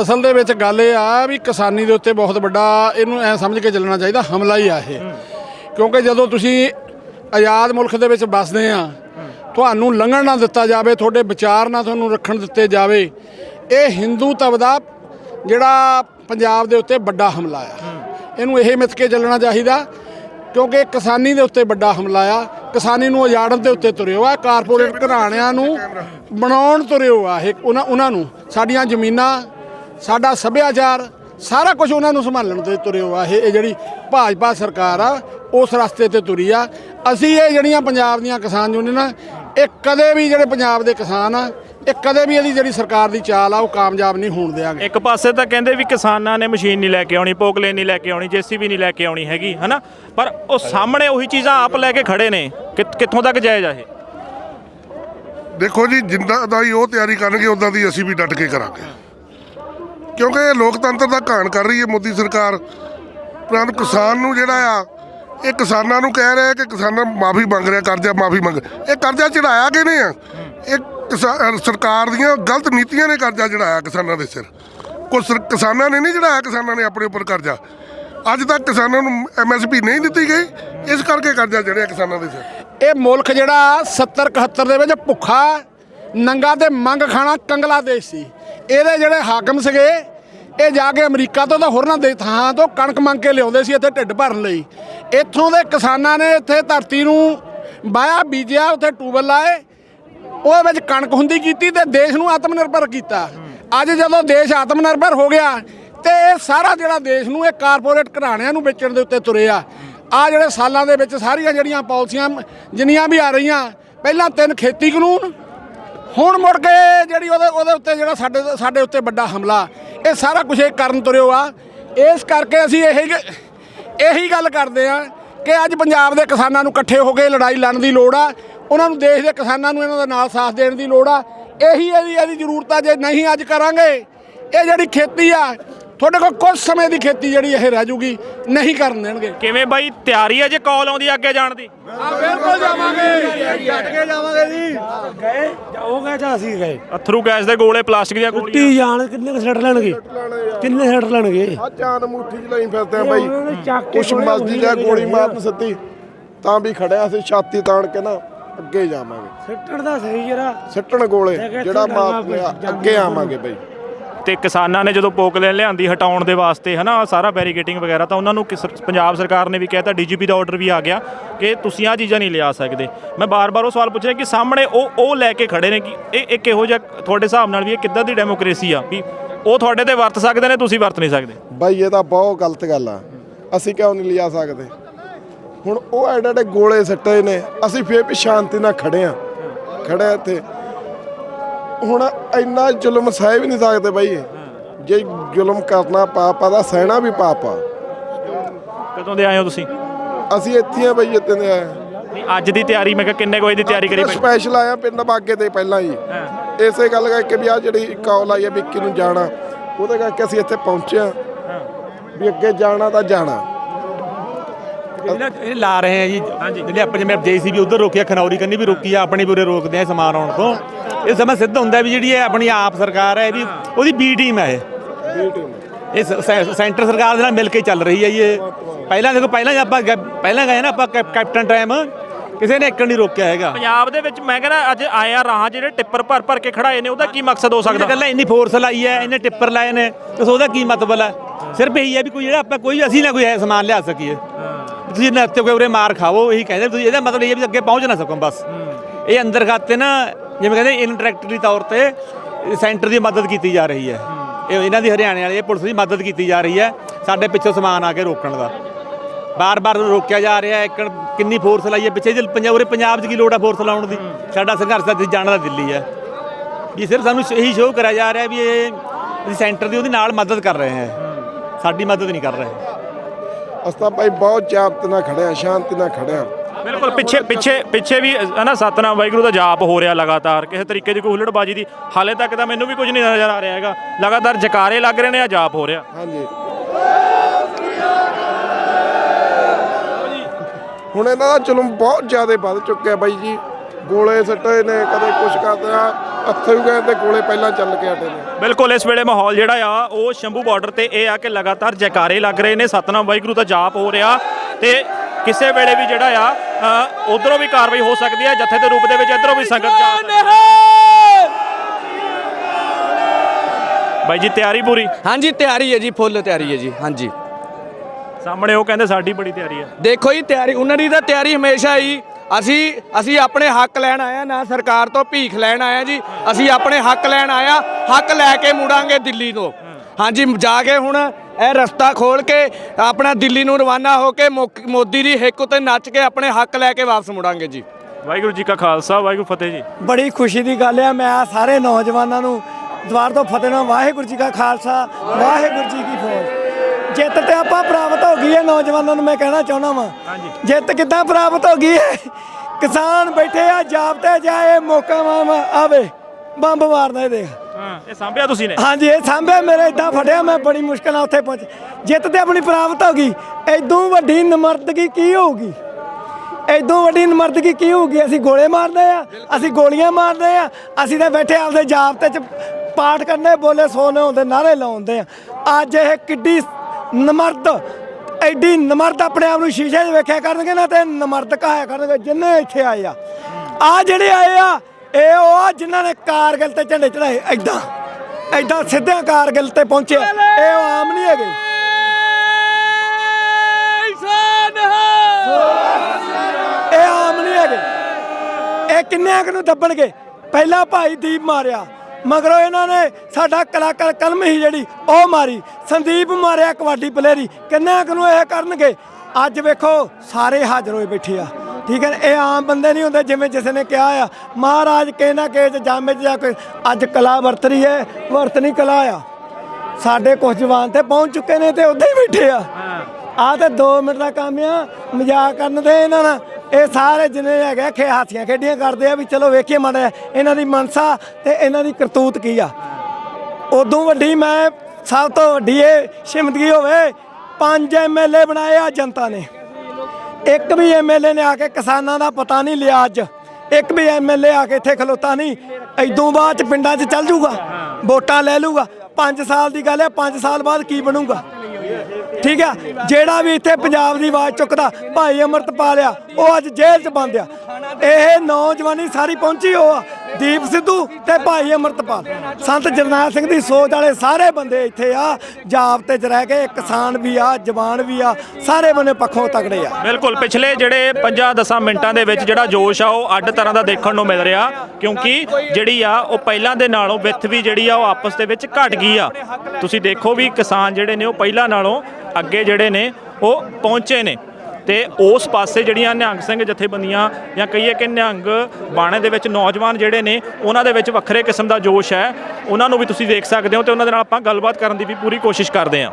ਅਸਲ ਦੇ ਵਿੱਚ ਗੱਲ ਇਹ ਆ ਵੀ ਕਿਸਾਨੀ ਦੇ ਉੱਤੇ ਬਹੁਤ ਵੱਡਾ ਇਹਨੂੰ ਐ ਸਮਝ ਕੇ ਚੱਲਣਾ ਚਾਹੀਦਾ ਹਮਲਾ ਹੀ ਆ ਇਹ। ਕਿਉਂਕਿ ਜਦੋਂ ਤੁਸੀਂ ਆਜ਼ਾਦ ਮੁਲਕ ਦੇ ਵਿੱਚ ਵੱਸਦੇ ਆ ਤੁਹਾਨੂੰ ਲੰਘਣ ਨਾ ਦਿੱਤਾ ਜਾਵੇ ਤੁਹਾਡੇ ਵਿਚਾਰ ਨਾ ਤੁਹਾਨੂੰ ਰੱਖਣ ਦਿੱਤੇ ਜਾਵੇ ਇਹ ਹਿੰਦੂਤਵ ਦਾ ਜਿਹੜਾ ਪੰਜਾਬ ਦੇ ਉੱਤੇ ਵੱਡਾ ਹਮਲਾ ਆ। ਇਹਨੂੰ ਇਹ ਮਿੱਥ ਕੇ ਚੱਲਣਾ ਚਾਹੀਦਾ ਕਿਉਂਕਿ ਕਿਸਾਨੀ ਦੇ ਉੱਤੇ ਵੱਡਾ ਹਮਲਾ ਆ ਕਿਸਾਨੀ ਨੂੰ ਉਜਾੜਨ ਦੇ ਉੱਤੇ ਤੁਰਿਓ ਆ ਕਾਰਪੋਰੇਟ ਘਰਾਣਿਆਂ ਨੂੰ ਬਣਾਉਣ ਤੁਰਿਓ ਆ ਇਹ ਉਹਨਾਂ ਉਹਨਾਂ ਨੂੰ ਸਾਡੀਆਂ ਜ਼ਮੀਨਾਂ ਸਾਡਾ ਸੱਭਿਆਚਾਰ ਸਾਰਾ ਕੁਝ ਉਹਨਾਂ ਨੂੰ ਸੰਭਾਲਣ ਤੇ ਤੁਰਿਓ ਆ ਇਹ ਇਹ ਜਿਹੜੀ ਭਾਜਪਾ ਸਰਕਾਰ ਆ ਉਸ ਰਸਤੇ ਤੇ ਤੁਰੀ ਆ। ਅਸੀਂ ਇਹ ਜਿਹੜੀਆਂ ਪੰਜਾਬ ਦੀਆਂ ਕਿਸਾਨ ਯੂਨੀਅਨਾਂ ਇਹ ਕਦੇ ਵੀ ਜਿਹੜੇ ਪੰਜਾਬ ਦੇ ਕਿਸਾਨ ਆ ਇਹ ਕਦੇ ਵੀ ਇਹਦੀ ਜਿਹੜੀ ਸਰਕਾਰ ਦੀ ਚਾਲ ਆ ਉਹ ਕਾਮਯਾਬ ਨਹੀਂ ਹੋਣ ਦੇਵਾਂਗੇ ਇੱਕ ਪਾਸੇ ਤਾਂ ਕਹਿੰਦੇ ਵੀ ਕਿਸਾਨਾਂ ਨੇ ਮਸ਼ੀਨ ਨਹੀਂ ਲੈ ਕੇ ਆਉਣੀ ਪੋਕਲੇਨ ਨਹੀਂ ਲੈ ਕੇ ਆਉਣੀ ਜੀਸੀਬੀ ਨਹੀਂ ਲੈ ਕੇ ਆਉਣੀ ਹੈਗੀ ਹਨਾ? ਪਰ ਉਹ ਸਾਹਮਣੇ ਉਹੀ ਚੀਜ਼ਾਂ ਆਪ ਲੈ ਕੇ ਖੜੇ ਨੇ। ਕਿ- ਕਿੱਥੋਂ ਤੱਕ ਜਾਇਜ਼ ਆ ਇਹ? ਦੇਖੋ ਜੀ ਜਿੰਦਾ ਦਾ ਹੀ ਉਹ ਤਿਆਰੀ ਕਰਨਗੇ ਉਦਾਂ ਦੀ ਅਸੀਂ ਵੀ ਡਟ ਕੇ ਕਰਾਂਗੇ। ਕਿਉਂਕਿ ਇਹ ਲੋਕਤੰਤਰ ਦਾ ਘਾਣ ਕਰ ਰਹੀ ਹੈ ਮੋਦੀ ਸਰਕਾਰ। ਪ੍ਰੰਤ ਕਿਸਾਨ ਨੂੰ ਜਿਹੜਾ ਆ, ਇਹ ਕਿਸਾਨਾਂ ਨੂੰ ਕਹਿ ਰਿਹਾ ਕਿ ਕਿਸਾਨਾਂ ਮਾਫੀ ਮੰਗ ਰਿਹਾ, ਕਰਜ਼ਾ ਮਾਫੀ ਮੰਗ। ਇਹ ਕਰਜ਼ਾ ਚੜਾਇਆ ਕਿਹਨੇ ਆ? ਇਹ ਸਰਕਾਰ ਦੀਆਂ ਗਲਤ ਨੀਤੀਆਂ ਨੇ ਕਰਜ਼ਾ ਚੜਾਇਆ ਕਿਸਾਨਾਂ ਦੇ ਸਿਰ। ਕੁਝ ਕਿਸਾਨਾਂ ਨੇ ਨਹੀਂ ਚੜਾਇਆ ਕਿਸਾਨਾਂ ਨੇ ਆਪਣੇ ਉੱਪਰ ਕਰਜ਼ਾ। ਅੱਜ ਤੱਕ ਕਿਸਾਨਾਂ ਨੂੰ ਐਮਐਸਪੀ ਨਹੀਂ ਦਿੱਤੀ ਗਈ, ਇਸ ਕਰਕੇ ਕਰਜ਼ਾ ਚੜਿਆ ਕਿਸਾਨਾਂ ਦੇ ਸਿਰ। ਇਹ ਮੁਲਕ ਜਿਹੜਾ 70 71 ਦੇ ਵਿੱਚ ਭੁੱਖਾ, ਨੰਗਾ ਤੇ ਮੰਗ ਖਾਣਾ ਕੰਗਲਾ ਦੇਸ਼ ਸੀ। ਇਹਦੇ ਜਿਹੜੇ ਹਾਕਮ ਸੀਗੇ, ਇਹ ਜਾ ਕੇ ਅਮਰੀਕਾ ਤੋਂ ਤਾਂ ਹੋਰਨਾਂ ਦੇ ਥਾਂ ਤੋਂ ਕਣਕ ਮੰਗ ਕੇ ਲਿਆਉਂਦੇ ਸੀ ਇੱਥੇ ਢਿੱਡ ਭਰਨ ਲਈ। ਇੱਥੋਂ ਦੇ ਕਿਸਾਨਾਂ ਨੇ ਇੱਥੇ ਧਰਤੀ ਨੂੰ ਬਾਇਆ, ਬੀਜਿਆ, ਉੱਥੇ ਟੂਬਲ ਲਾਏ। ਉਹਦੇ ਵਿੱਚ ਕਣਕ ਹੁੰਦੀ ਕੀਤੀ ਤੇ ਦੇਸ਼ ਨੂੰ ਆਤਮ ਨਿਰਭਰ ਕੀਤਾ। ਅੱਜ ਜਦੋਂ ਦੇਸ਼ ਆਤਮ ਨਿਰਭਰ ਹੋ ਗਿਆ ਤੇ ਇਹ ਸਾਰਾ ਜਿਹੜਾ ਦੇਸ਼ ਨੂੰ ਇਹ ਕਾਰਪੋਰੇਟ ਘਰਾਣਿਆਂ ਨੂੰ ਵੇਚਣ ਦੇ ਉੱਤੇ ਤੁਰੇ ਆ ਆ ਜਿਹੜੇ ਸਾਲਾਂ ਦੇ ਵਿੱਚ ਸਾਰੀਆਂ ਜਿਹੜੀਆਂ ਪਾਲਿਸੀਆਂ, ਜਿੰਨੀਆਂ ਵੀ ਆ ਰਹੀਆਂ, ਪਹਿਲਾਂ ਤਿੰਨ ਖੇਤੀ ਕਾਨੂੰਨ ਹੁਣ ਮੁੜ ਕੇ ਜਿਹੜੀ ਉਹਦੇ ਉਹਦੇ ਉੱਤੇ ਜਿਹੜਾ ਸਾਡੇ ਸਾਡੇ ਉੱਤੇ ਵੱਡਾ ਹਮਲਾ, ਇਹ ਸਾਰਾ ਕੁਝ ਇਹ ਕਰਨ ਤੁਰਿਓ ਆ। ਇਸ ਕਰਕੇ ਅਸੀਂ ਇਹੀ ਇਹੀ ਗੱਲ ਕਰਦੇ ਆ ਕਿ ਅੱਜ ਪੰਜਾਬ ਦੇ ਕਿਸਾਨਾਂ ਨੂੰ ਇਕੱਠੇ ਹੋ ਕੇ ਲੜਾਈ ਲੜਨ ਦੀ ਲੋੜ ਆ। ਉਹਨਾਂ ਨੂੰ ਦੇਸ਼ ਦੇ ਕਿਸਾਨਾਂ ਨੂੰ ਇਹਨਾਂ ਦਾ ਨਾਲ ਸਾਥ ਦੇਣ ਦੀ ਲੋੜ ਆ। ਇਹੀ ਇਹਦੀ ਇਹਦੀ ਜ਼ਰੂਰਤ ਆ, ਜੇ ਨਹੀਂ ਅੱਜ ਕਰਾਂਗੇ, ਇਹ ਜਿਹੜੀ ਖੇਤੀ ਆ ਤੁਹਾਡੇ ਕੋਲ ਕੁਝ ਸਮੇਂ ਦੀ ਖੇਤੀ ਜਿਹੜੀ ਇਹ ਰਹਿ ਜੂਗੀ ਨਹੀਂ ਕਰਨ ਦੇਣਗੇ। ਕਿਵੇਂ ਬਾਈ? ਤਿਆਰੀ ਹੈ ਜੇ ਕਾਲ ਆਉਂਦੀ ਅੱਗੇ ਜਾਣ ਦੀ? ਆ ਬਿਲਕੁਲ ਜਾਵਾਂਗੇ। ਕੱਟ ਕੇ ਜਾਵਾਂਗੇ ਜੀ। ਗਏ? ਗਏ ਜਾਂ ਅਸੀਂ ਗਏ? ਅਥਰੂ ਗੈਸ ਦੇ ਗੋਲੇ ਪਲਾਸਟਿਕ ਦੀਆਂ ਗੋਲੀਆਂ। ਟੀ ਜਾਣ ਕਿੰਨੇ ਕੁ ਸਿਲੰਡਰ ਲੈਣਗੇ? ਕਿੰਨੇ ਸਿਲੰਡਰ ਲੈਣਗੇ? ਆ ਜਾਨ ਮੁੱਠੀ ਚ ਲਈ ਫਿਰਦੇ ਆ ਬਾਈ। ਕੁਛ ਗੋਲੀ ਮਸਜਿਦ ਆ। ਗੋਲੀ ਮਾਰਨ ਸੱਤੀ ਤਾਂ ਵੀ ਖੜਿਆ ਸੀ ਛਾਤੀ ਤਾਣ ਕੇ ਨਾ ਅੱਗੇ ਜਾਵਾਂਗੇ। ਸਿੱਟਣ ਦਾ ਸਹੀ ਜਰਾ। ਸਿੱਟਣ ਗੋਲੇ ਜਿਹੜਾ ਡਰਨਾ ਲਿਆ ਅੱਗੇ ਆਵਾਂਗੇ ਬਾਈ। ਤੇ ਕਿਸਾਨਾਂ ਨੇ ਜਦੋਂ ਪੋਕਲੇਨ ਲਿਆਂਦੀ ਹਟਾਉਣ ਦੇ ਵਾਸਤੇ, ਹਨਾ, ਸਾਰਾ ਬੈਰੀਕੇਟਿੰਗ ਵਗੈਰਾ, ਤਾਂ ਉਹਨਾਂ ਨੂੰ ਕਿਸ- ਪੰਜਾਬ ਸਰਕਾਰ ਨੇ ਵੀ ਕਹਿਤਾ ਡੀਜੀਪੀ ਦਾ ਆਰਡਰ ਵੀ ਆ ਗਿਆ ਕਿ ਤੁਸੀਂ ਆ ਚੀਜ਼ਾਂ ਨਹੀਂ ਲਿਆ ਸਕਦੇ। ਮੈਂ ਬਾਰ-ਬਾਰ ਉਹ ਸਵਾਲ ਪੁੱਛ ਰਿਹਾ ਕਿ ਸਾਹਮਣੇ ਉਹ ਉਹ ਲੈ ਕੇ ਖੜੇ ਨੇ ਕਿ ਇਹ ਇੱਕ ਇਹੋ ਜਿਹਾ ਤੁਹਾਡੇ ਹਿਸਾਬ ਨਾਲ ਵੀ ਇਹ ਕਿੱਦਾਂ ਦੀ ਡੈਮੋਕ੍ਰੇਸੀ ਆ? ਵੀ ਉਹ ਤੁਹਾਡੇ ਤੇ ਵਰਤ ਸਕਦੇ ਨੇ, ਤੁਸੀਂ ਵਰਤ ਨਹੀਂ ਸਕਦੇ। ਬਾਈ, ਇਹ ਤਾਂ ਬਹੁਤ ਗਲਤ ਗੱਲ ਆ। ਅਸੀਂ ਕਿਉਂ ਨਹੀਂ ਲਿਆ ਸਕਦੇ? ਹੁਣ ਉਹ ਐਡੇ ਐਡੇ ਗੋਲੇ ਸੱਟੇ ਨੇ, ਅਸੀਂ ਫੇਰ ਵੀ ਸ਼ਾਂਤੀ ਨਾਲ ਖੜੇ ਆ। ਖੜੇ ਇੱਥੇ। ਹੁਣ ਇੰਨਾ ਜ਼ੁਲਮ ਸਹਿ ਵੀ ਨਹੀਂ ਸਕਦੇ ਬਾਈ। ਜੇ ਜ਼ੁਲਮ ਕਰਨਾ ਪਾਪ ਆ ਤਾਂ ਸਹਿਣਾ ਵੀ ਪਾਪ ਆ। ਕਦੋਂ ਦੇ ਆਏ ਹੋ ਤੁਸੀਂ? ਅਸੀਂ ਇੱਥੇ ਆ ਬਾਈ ਇੱਥੇ ਦੇ ਆਏ ਨਹੀਂ ਅੱਜ ਦੀ ਤਿਆਰੀ ਮੈਂ ਕਿਹਾ ਕਿੰਨੇ ਕੁ ਵਜੇ ਦੀ ਤਿਆਰੀ ਕਰੀ? ਸਪੈਸ਼ਲ ਆਇਆ ਪਿੰਡ ਬਾਗੇ ਤੇ ਪਹਿਲਾਂ ਹੀ। ਇਸੇ ਗੱਲ ਕਰਕੇ ਵੀ ਆ ਜਿਹੜੀ ਕਾਲ ਆਈ ਆ ਵਿੱਕੀ ਨੂੰ ਜਾਣਾ ਉਹਦੇ ਕਰਕੇ ਅਸੀਂ ਇੱਥੇ ਪਹੁੰਚੇ ਆ। ਵੀ ਅੱਗੇ ਜਾਣਾ ਤਾਂ ਜਾਣਾ। ਇਹ ਲਾ ਰਹੇ ਆ ਜੀ। ਜਿਹੜੇ ਆਪਾਂ ਜਿਵੇਂ ਜੀਸੀਬੀ ਉਧਰ ਰੋਕਿਆ ਖਨੌਰੀ ਕੰਨੀ ਵੀ ਰੋਕੀ ਆ ਆਪਣੇ ਪੂਰੇ ਰੋਕਦੇ ਆ ਸਮਾਨ ਆਉਣ ਤੋਂ। ਇਹ ਸਮਾਂ ਸਿੱਧ ਹੁੰਦਾ ਵੀ ਜਿਹੜੀ ਇਹ ਆਪਣੀ ਆਪ ਸਰਕਾਰ ਹੈ ਇਹਦੀ ਉਹਦੀ ਬੀ ਟੀਮ ਹੈ ਇਹ। ਸੈਂਟਰ ਸਰਕਾਰ ਦੇ ਨਾਲ ਮਿਲ ਕੇ ਚੱਲ ਰਹੀ ਹੈ ਇਹ। ਪਹਿਲਾਂ ਦੇਖੋ ਪਹਿਲਾਂ ਆਪਾਂ ਪਹਿਲਾਂ ਗਏ ਨਾ ਆਪਾਂ ਕੈਪ- ਕੈਪਟਨ ਟਾਈਮ ਕਿਸੇ ਨੇ ਇੱਕ ਨਹੀਂ ਰੋਕਿਆ ਹੈਗਾ। ਪੰਜਾਬ ਦੇ ਵਿੱਚ ਮੈਂ ਕਹਿੰਦਾ ਅੱਜ ਆਇਆ ਰਾਹ ਜਿਹੜੇ ਟਿੱਪਰ ਭਰ ਭਰ ਕੇ ਖੜਾਏ ਨੇ ਉਹਦਾ ਕੀ ਮਕਸਦ ਹੋ ਸਕਦਾ? ਗੱਲਾਂ ਇੰਨੀ ਫੋਰਸ ਲਾਈ ਹੈ ਇਹਨੇ ਟਿੱਪਰ ਲਾਏ ਨੇ ਤੇ ਉਹਦਾ ਕੀ ਮਤਲਬ ਹੈ ਸਿਰਫ ਇਹੀ ਹੈ ਵੀ ਕੋਈ ਜਿਹੜਾ ਆਪਾਂ ਕੋਈ ਅਸੀਂ ਨਾ ਕੋਈ ਸਮਾਨ ਲਿਆ ਸਕੀਏ। ਤੁਸੀਂ ਨਾ ਤੇ ਕੋਈ ਉਰੇ ਮਾਰ ਖਾਵੋ ਇਹੀ ਕਹਿੰਦੇ ਤੁਸੀਂ ਇਹਦਾ ਮਤਲਬ ਇਹ ਵੀ ਅੱਗੇ ਪਹੁੰਚ ਨਾ ਸਕੋ ਬਸ। ਇਹ ਅੰਦਰ ਖਾਤੇ ਨਾ ਜਿਵੇਂ ਕਹਿੰਦੇ ਇਨਡਾਇਰੈਕਟਲੀ ਤੌਰ ਤੇ ਸੈਂਟਰ ਦੀ ਮਦਦ ਕੀਤੀ ਜਾ ਰਹੀ ਹੈ। ਇਹ ਇਹਨਾਂ ਦੀ ਹਰਿਆਣੇ ਵਾਲੀ ਇਹ ਪੁਲਿਸ ਦੀ ਮਦਦ ਕੀਤੀ ਜਾ ਰਹੀ ਹੈ ਸਾਡੇ ਪਿੱਛੋਂ ਸਮਾਨ ਆ ਕੇ ਰੋਕਣ ਦਾ। ਬਾਰ-ਬਾਰ ਰੋਕਿਆ ਜਾ ਰਿਹਾ ਇੱਕ ਕਿੰਨੀ ਫੋਰਸ ਲਾਈ ਹੈ ਪਿੱਛੇ ਜੇ ਪੰਜਾਬ ਉਰੇ ਪੰਜਾਬ 'ਚ ਕੀ ਲੋੜ ਹੈ ਫੋਰਸ ਲਾਉਣ ਦੀ? ਸਾਡਾ ਸੰਘਰਸ਼ ਤਾਂ ਜਾਣ ਦਾ ਦਿੱਲੀ ਹੈ। ਵੀ ਸਿਰਫ ਸਾਨੂੰ ਇਹੀ ਸ਼ੋਅ ਕਰਿਆ ਜਾ ਰਿਹਾ ਵੀ ਇਹ ਅਸੀਂ ਸੈਂਟਰ ਦੀ ਉਹਦੀ ਨਾਲ ਮਦਦ ਕਰ ਰਹੇ ਹਾਂ। ਸਾਡੀ ਮਦਦ ਨਹੀਂ ਕਰ ਰਹੇ। ਅਸੀਂ ਤਾਂ ਭਾਈ ਬਹੁਤ ਚਾਪਤ ਨਾਲ ਖੜੇ ਆ ਸ਼ਾਂਤੀ ਨਾਲ ਖੜੇ ਆ ਬਿਲਕੁਲ ਪਿੱਛੇ ਪਿੱਛੇ ਪਿੱਛੇ ਵੀ ਹਨਾ ਸਤਨਾਮ ਵਾਹਿਗੁਰੂ ਦਾ ਜਾਪ ਹੋ ਰਿਹਾ ਲਗਾਤਾਰ। ਕਿਸੇ ਤਰੀਕੇ ਦੀ ਕੋਈ ਹੁੱਲੜਬਾਜੀ ਦੀ ਹਾਲੇ ਤੱਕ ਤਾਂ ਮੈਨੂੰ ਵੀ ਕੁਝ ਨਹੀਂ ਨਜ਼ਰ ਆ ਰਿਹਾ ਹੈਗਾ। ਲਗਾਤਾਰ ਜਕਾਰੇ ਲੱਗ ਰਹੇ ਨੇ ਆ ਜਾਪ ਹੋ ਰਿਹਾ। ਹਾਂਜੀ। ਹੁਣ ਇਹਨਾਂ ਦਾ ਜ਼ੁਲਮ ਬਹੁਤ ਜ਼ਿਆਦਾ ਵੱਧ ਚੁੱਕਿਆ ਬਾਈ ਜੀ। ਗੋਲੇ ਸੱਟੇ ਨੇ ਕਦੇ ਕੁਛ ਕਰਦੇ ਆ। ਹੱਥੇ ਵੀ ਗਏ ਤੇ ਗੋਲੇ ਪਹਿਲਾਂ ਚੱਲ ਕੇ ਹਟੇ ਨੇ। ਬਿਲਕੁਲ ਇਸ ਵੇਲੇ ਮਾਹੌਲ ਜਿਹੜਾ ਆ ਉਹ ਸ਼ੰਭੂ ਬਾਰਡਰ ਤੇ ਇਹ ਆ ਕਿ ਲਗਾਤਾਰ ਜੈਕਾਰੇ ਲੱਗ ਰਹੇ ਨੇ। ਸਤਨਾਮ ਵਾਹਿਗੁਰੂ ਦਾ ਜਾਪ ਹੋ ਰਿਹਾ ਤੇ ਕਿਸੇ ਵੇਲੇ ਵੀ ਜਿਹੜਾ ਆ ਉਧਰੋਂ ਵੀ ਕਾਰਵਾਈ ਹੋ ਸਕਦੀ ਹੈ ਜੱਥੇ ਦੇ ਰੂਪ ਦੇ ਵਿੱਚ ਇਧਰੋਂ ਵੀ ਸੰਗਤ ਜਾ ਸਕਦੀ ਹੈ ਬਾਈ ਜੀ ਤਿਆਰੀ ਪੂਰੀ? ਹਾਂਜੀ ਤਿਆਰੀ ਹੈ ਜੀ ਫੁੱਲ ਤਿਆਰੀ ਹੈ ਜੀ ਹਾਂਜੀ। ਸਾਹਮਣੇ ਉਹ ਕਹਿੰਦੇ ਸਾਡੀ ਬੜੀ ਤਿਆਰੀ ਹੈ ਦੇਖੋ ਜੀ ਤਿਆਰੀ ਉਹਨਾਂ ਦੀ ਤਾਂ ਤਿਆਰੀ ਹਮੇਸ਼ਾ ਹੀ ਅਸੀਂ ਅਸੀਂ ਆਪਣੇ ਹੱਕ ਲੈਣ ਆਇਆ ਨਾ ਸਰਕਾਰ ਤੋਂ ਭੀਖ ਲੈਣ ਆਇਆ ਜੀ। ਅਸੀਂ ਆਪਣੇ ਹੱਕ ਲੈਣ ਆਇਆ ਹੱਕ ਲੈ ਕੇ ਮੁੜਾਂਗੇ ਦਿੱਲੀ ਤੋਂ। ਹਾਂਜੀ ਜਾ ਕੇ ਹੁਣ ਇਹ ਰਸਤਾ ਖੋਲ ਕੇ ਆਪਣਾ ਦਿੱਲੀ ਨੂੰ ਰਵਾਨਾ ਹੋ ਕੇ ਮੋਦੀ ਦੀ ਹਿੱਕ ਉਤੇ ਨੱਚ ਕੇ ਆਪਣੇ ਹੱਕ ਲੈ ਕੇ ਵਾਪਸ ਮੁੜਾਂਗੇ ਜੀ। ਵਾਹਿਗੁਰੂ ਜੀ ਕਾ ਖਾਲਸਾ ਵਾਹਿਗੁਰੂ ਫਤਿਹ ਜੀ। ਬੜੀ ਖੁਸ਼ੀ ਦੀ ਗੱਲ ਹੈ ਮੈਂ ਸਾਰੇ ਨੌਜਵਾਨਾਂ ਨੂੰ ਦੁਆਰ ਤੋਂ ਫਤਿਹ ਨਾਲ ਵਾਹਿਗੁਰੂ ਜੀ ਕਾ ਖਾਲਸਾ ਵਾਹਿਗੁਰੂ ਜੀ ਕੀ ਫੌਜ। ਜਿੱਤ ਤੇ ਆਪਾਂ ਪ੍ਰਾਪਤ ਹੋ ਗਈ ਹੈ ਨੌਜਵਾਨਾਂ ਨੂੰ ਮੈਂ ਕਹਿਣਾ ਚਾਹੁੰਦਾ ਵਾਂ। ਜਿੱਤ ਕਿੱਦਾਂ ਪ੍ਰਾਪਤ ਹੋ ਗਈ ਹੈ? ਕਿਸਾਨ ਬੈਠੇ ਆ ਜਾਬ ਤੇ ਜਾਏ ਮੌਕਾ ਮਾਮ ਆਵੇ ਬੰਬ ਮਾਰਨਾ ਇਹ ਦੇਖ ਹਾਂ ਇਹ ਸਾਂਭਿਆ ਤੁਸੀਂ ਨੇ? ਹਾਂਜੀ ਇਹ ਸਾਂਭੇ ਮੇਰੇ ਇਦਾਂ ਫੜਿਆ ਮੈਂ ਬੜੀ ਮੁਸ਼ਕਲ ਨਾਲ ਉੱਥੇ ਪਹੁੰਚ ਜਿੱਤ ਤੇ ਆਪਣੀ ਪ੍ਰਾਪਤ ਹੋ ਗਈ ਐਦੋਂ ਵੱਡੀ ਨਮਰਦਗੀ ਕੀ ਹੋਊਗੀ? ਐਦੋਂ ਵੱਡੀ ਨਮਰਦਗੀ ਕੀ ਹੋਊਗੀ? ਅਸੀਂ ਗੋਲੇ ਮਾਰਦੇ ਆ ਅਸੀਂ ਗੋਲੀਆਂ ਮਾਰਦੇ ਆ ਅਸੀਂ ਤਾਂ ਬੈਠੇ ਆਪਦੇ ਜਾਬਤੇ ਚ ਪਾਠ ਕਰਨੇ ਬੋਲੇ ਸੋਨੇ ਹੁੰਦੇ ਨਾਰੇ ਲਾਉਂਦੇ ਆ। ਅੱਜ ਇਹ ਕਿੱਡੀ ਨਮਰਦ, ਐਡੀ ਨਮਰਦ ਆਪਣੇ ਆਪ ਨੂੰ ਸ਼ੀਸ਼ੇ 'ਚ ਵੇਖਿਆ ਕਰਨਗੇ ਨਾ ਤੇ ਨਮਰਦ ਕਹਾਇਆ ਕਰਨਗੇ, ਜਿੰਨੇ ਇੱਥੇ ਆਏ ਆ। ਆ ਜਿਹੜੇ ਆਏ ਆ, ਇਹ ਉਹ ਆ ਜਿਨ੍ਹਾਂ ਨੇ ਕਾਰਗਿਲ ਤੇ ਝੰਡੇ ਚੜਾਏ ਐਦਾਂ ਐਦਾਂ ਸਿੱਧੇ ਕਾਰਗਿਲ ਤੇ ਪਹੁੰਚੇ ਇਹ ਆਮ ਨਹੀਂ ਹੈਗੇ। ਇਹ ਆਮ ਨਹੀਂ ਹੈਗੇ। ਇਹ ਕਿੰਨਿਆਂ ਕੁ ਨੂੰ ਦੱਬਣਗੇ? ਪਹਿਲਾਂ ਭਾਈ ਦੀਪ ਮਾਰਿਆ। ਮਗਰੋਂ ਇਹਨਾਂ ਨੇ ਸਾਡਾ ਕਲਾਕਾਰ ਕਲਮ ਹੀ ਜਿਹੜੀ ਉਹ ਮਾਰੀ। ਸੰਦੀਪ ਮਾਰਿਆ ਕਬੱਡੀ ਪਲੇਅਰੀ। ਕਿੰਨਿਆਂ ਕੁ ਨੂੰ ਇਹ ਕਰਨਗੇ? ਅੱਜ ਵੇਖੋ ਸਾਰੇ ਹਾਜ਼ਰ ਹੋਏ ਬੈਠੇ ਆ। ਠੀਕ ਹੈ? ਇਹ ਆਮ ਬੰਦੇ ਨਹੀਂ ਹੁੰਦੇ ਜਿਵੇਂ ਜਿਸ ਨੇ ਕਿਹਾ ਆ ਮਹਾਰਾਜ ਕੇ ਨਾ ਕੇ ਜਾਮੇ ਚ ਜਾ ਕੇ ਅੱਜ ਕਲਾ ਵਰਤ ਰਹੀ ਹੈ। ਵਰਤਨੀ ਕਲਾ ਆ। ਸਾਡੇ ਕੁਝ ਜਵਾਨ ਤੇ ਪਹੁੰਚ ਚੁੱਕੇ ਨੇ ਤੇ ਉੱਦਾਂ ਹੀ ਬੈਠੇ ਆ। ਆ ਤੇ 2 ਮਿੰਟ ਦਾ ਕੰਮ ਆ। ਮਜ਼ਾਕ ਕਰਨ ਦੇ ਇਹਨਾਂ ਨਾਲ। ਇਹ ਸਾਰੇ ਜਿੰਨੇ ਹੈਗੇ ਖੇ ਹਾਥੀਆਂ ਖੇਡੀਆਂ ਕਰਦੇ ਆ ਵੀ ਚਲੋ ਵੇਖੀਏ ਮਾੜਾ ਇਹਨਾਂ ਦੀ ਮਨਸਾ ਤੇ ਇਹਨਾਂ ਦੀ ਕਰਤੂਤ ਕੀ ਆ। ਉਦੋਂ ਵੱਡੀ ਮੈਂ ਸਭ ਤੋਂ ਵੱਡੀ ਇਹ ਸ਼ਿਮਦਗੀ ਹੋਵੇ, ਪੰਜ ਐਮਐਲਏ ਬਣਾਏ ਆ ਜਨਤਾ ਨੇ। ਇੱਕ ਵੀ ਐਮਐਲਏ ਨੇ ਆ ਕੇ ਕਿਸਾਨਾਂ ਦਾ ਪਤਾ ਨਹੀਂ ਲਿਆ ਅੱਜ। ਇੱਕ ਵੀ ਐਮਐਲਏ ਆ ਕੇ ਇੱਥੇ ਖਲੋਤਾ ਨਹੀਂ ਐਦੋਂ ਬਾਅਦ ਚ ਪਿੰਡਾਂ 'ਚ ਚੱਲ ਜੂਗਾ, ਵੋਟਾਂ ਲੈ ਲੂਗਾ। 5 ਸਾਲ ਦੀ ਗੱਲ ਹੈ 5 ਸਾਲ ਬਾਅਦ ਕੀ ਬਣੂਗਾ? ਠੀਕ ਆ? ਜਿਹੜਾ ਵੀ ਇੱਥੇ ਪੰਜਾਬ ਦੀ ਆਵਾਜ਼ ਚੁੱਕਦਾ, ਭਾਈ ਅਮਰਤਪਾਲ ਆ, ਉਹ ਅੱਜ ਜੇਲ੍ਹ 'ਚ ਬੰਦ ਆ। ਇਹ ਨੌਜਵਾਨੀ ਸਾਰੀ ਪਹੁੰਚੀ ਉਹ ਆ ਦੀਪ ਸਿੱਧੂ ਤੇ ਭਾਈ ਅਮਰਤਪਾਲ। ਸੰਤ ਜਰਨੈਲ ਸਿੰਘ ਦੀ ਸੋਚ ਵਾਲੇ ਸਾਰੇ ਬੰਦੇ ਇੱਥੇ ਆ ਜਾਬਤੇ 'ਚ ਰਹਿ ਕੇ ਕਿਸਾਨ ਵੀ ਆ, ਜਵਾਨ ਵੀ ਆ, ਸਾਰੇ ਬੰਦੇ ਪੱਖੋਂ ਤਗੜੇ ਆ। ਬਿਲਕੁਲ, ਪਿਛਲੇ ਜਿਹੜੇ 5-10 ਮਿੰਟਾਂ ਦੇ ਵਿੱਚ ਜਿਹੜਾ ਜੋਸ਼ ਆ, ਉਹ ਅੱਡ ਤਰ੍ਹਾਂ ਦਾ ਦੇਖਣ ਨੂੰ ਮਿਲ ਰਿਹਾ, ਕਿਉਂਕਿ ਜਿਹੜੀ ਆ, ਉਹ ਪਹਿਲਾਂ ਦੇ ਨਾਲੋਂ ਵਿੱਥ ਵੀ ਜਿਹੜੀ ਆ, ਉਹ ਆਪਸ ਦੇ ਵਿੱਚ ਘਟ ਗਈ ਆ। ਤੁਸੀਂ ਦੇਖੋ ਵੀ ਕਿਸਾਨ ਜਿਹੜੇ ਨੇ, ਉਹ ਪਹਿਲਾਂ ਨਾਲੋਂ ਅੱਗੇ ਜਿਹੜੇ ਨੇ, ਉਹ ਪਹੁੰਚੇ ਨੇ। ਤੇ ਉਸ ਪਾਸੇ ਜਿਹੜੀਆਂ ਨਿਹੰਗ ਸਿੰਘ ਜਥੇਬੰਦੀਆਂ ਜਾਂ ਕਹੀਏ ਕਿ ਨਿਹੰਗ ਬਾਣੇ ਦੇ ਵਿੱਚ ਨੌਜਵਾਨ ਜਿਹੜੇ ਨੇ, ਉਹਨਾਂ ਦੇ ਵਿੱਚ ਵੱਖਰੇ ਕਿਸਮ ਦਾ ਜੋਸ਼ ਹੈ। ਉਹਨਾਂ ਨੂੰ ਵੀ ਤੁਸੀਂ ਦੇਖ ਸਕਦੇ ਹੋ ਤੇ ਉਹਨਾਂ ਦੇ ਨਾਲ ਆਪਾਂ ਗੱਲਬਾਤ ਕਰਨ ਦੀ ਵੀ ਪੂਰੀ ਕੋਸ਼ਿਸ਼ ਕਰਦੇ ਹਾਂ।